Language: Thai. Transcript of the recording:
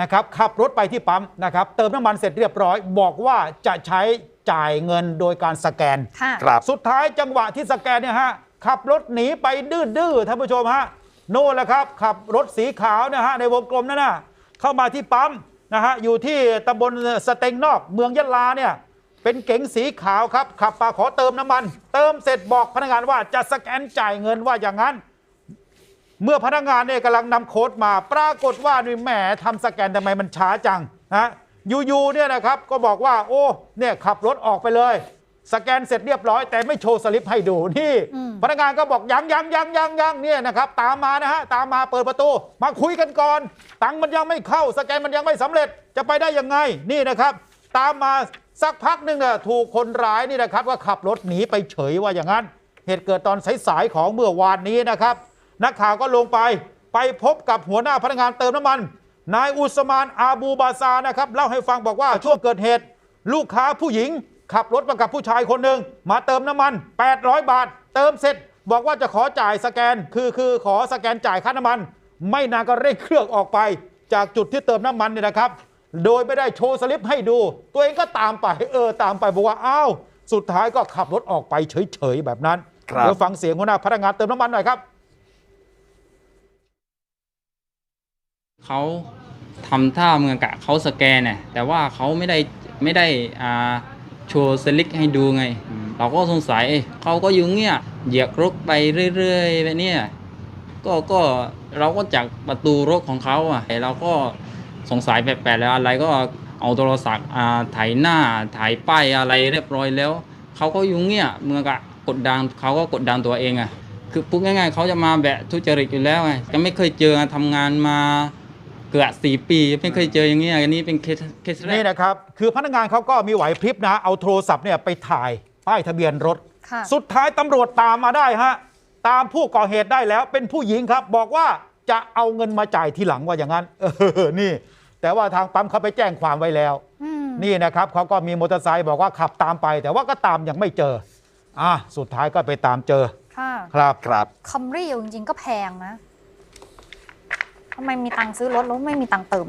นะครับขับรถไปที่ปั๊มนะครับเติมน้ำมันเสร็จเรียบร้อย บอกว่าจะใช้จ่ายเงินโดยการสแกน ค่ะ ครับ สุดท้ายจังหวะที่สแกนเนี่ยฮะขับรถหนีไปดื้อๆท่านผู้ชมฮะโน่นแหละครับ ขับรถสีขาวนะฮะในวงกลมนั่นน่ะเข้ามาที่ปั๊มนะฮะอยู่ที่ตำบลสเต็งนอกเมืองยะลาเนี่ยเป็นเก๋งสีขาวครับขับมาขอเติมน้ำมัน เติมเสร็จบอกพนักงานว่าจะสแกนจ่ายเงินว่าอย่างนั้น เมื่อพนักงานเนี่ยกำลังนำโค้ดมาปรากฏว่านี่แหมทำสแกนทำไมมันช้าจังนะยูๆเนี่ยนะครับก็บอกว่าโอ้เนี่ยขับรถออกไปเลย สแกนเสร็จเรียบร้อย แต่ไม่โชว์สลิปให้ดูนี่อืมพนักงานก็บอกยังยังยังยังยังเนี่ยนะครับตามมานะฮะตามมาเปิดประตู มาคุยกันก่อน ตังค์มันยังไม่เข้า สแกนมันยังไม่สำเร็จจะไปได้ยังไงนี่นะครับ ตามมาสักพักหนึ่งเนี่ยถูกคนร้ายนี่นะครับก็ขับรถหนีไปเฉยว่าอย่างนั้น เหตุเกิดตอนสายๆของเมื่อวานนี้นะครับ นักข่าวก็ลงไปไปพบกับหัวหน้าพนักงานเติมน้ำมัน นายอุสมานอาบูบาซานะครับเล่าให้ฟังบอกว่าช่วงเกิดเหตุ ลูกค้าผู้หญิง ขับรถมากับผู้ชายคนหนึ่งมาเติมน้ำมัน 800 บาท เติมเสร็จ บอกว่าจะขอจ่ายสแกน คือคือขอสแกนจ่ายค่าน้ำมัน ไม่นานก็เร่งเครื่องออกไป จากจุดที่เติมน้ำมันเนี่ยนะครับ โดยไม่ได้โชว์สลิปให้ดู ตัวเองก็ตามไปเออตามไปบอกว่าอ้าวสุดท้ายก็ขับรถออกไปเฉยๆแบบนั้นครับเดี๋ยวฟังเสียงหัวหน้าพนักงานเติมน้ำมันหน่อยครับ เขาทำท่าเมือนกับเขาสแกนน่ะแต่ว่าเขาไม่ได้ไม่ได้อ่าโชว์สลิกให้ดูไง เราก็สงสัยเอ๊ะเขาก็อยู่เงี้ยเหยียบรถไปเรื่อยๆแบบเนี้ยก็ก็เราก็จากประตูรถของเขาอะเราก็สงสัยแปลกๆแล้วอะไรก็เอาโทรศัพท์อ่าถ่ายหน้าถ่ายป้ายอะไรเรียบร้อยแล้วเขาก็อยู่เงี้ยเมือนกับกดดันเขาก็กดดันตัวเองอะคือพูดง่ายๆเขาจะมาแบบทุจริตอยู่แล้วไงยังไม่เคยเจอทำงานมา เกือบสี่ปี ไม่เคยเจออย่างนี้อันนี้เป็นเคสเคสแรนี่ก นะครับ คือพนักงานเขาก็มีไหวพริบนะ เอาโทรศัพท์เนี่ยไปถ่ายป้ายทะเบียนรถ ค่ะ สุดท้ายตำรวจตามมาได้ฮะ ตามผู้ก่อเหตุได้แล้วเป็นผู้หญิงครับ บอกว่าจะเอาเงินมาจ่ายทีหลังว่าอย่างนั้น เออ นี่ แต่ว่าทางปั๊มเขาไปแจ้งความไว้แล้ว อืม นี่นะครับเขาก็มีมอเตอร์ไซค์บอกว่าขับตามไป แต่ว่าก็ตามยังไม่เจอ อะสุดท้ายก็ไปตามเจอค่ะ ครับ ครับ คัมรี่จริงๆก็แพงนะ ทำไมมีตังค์ซื้อรถแล้วไม่มีตังค์เติม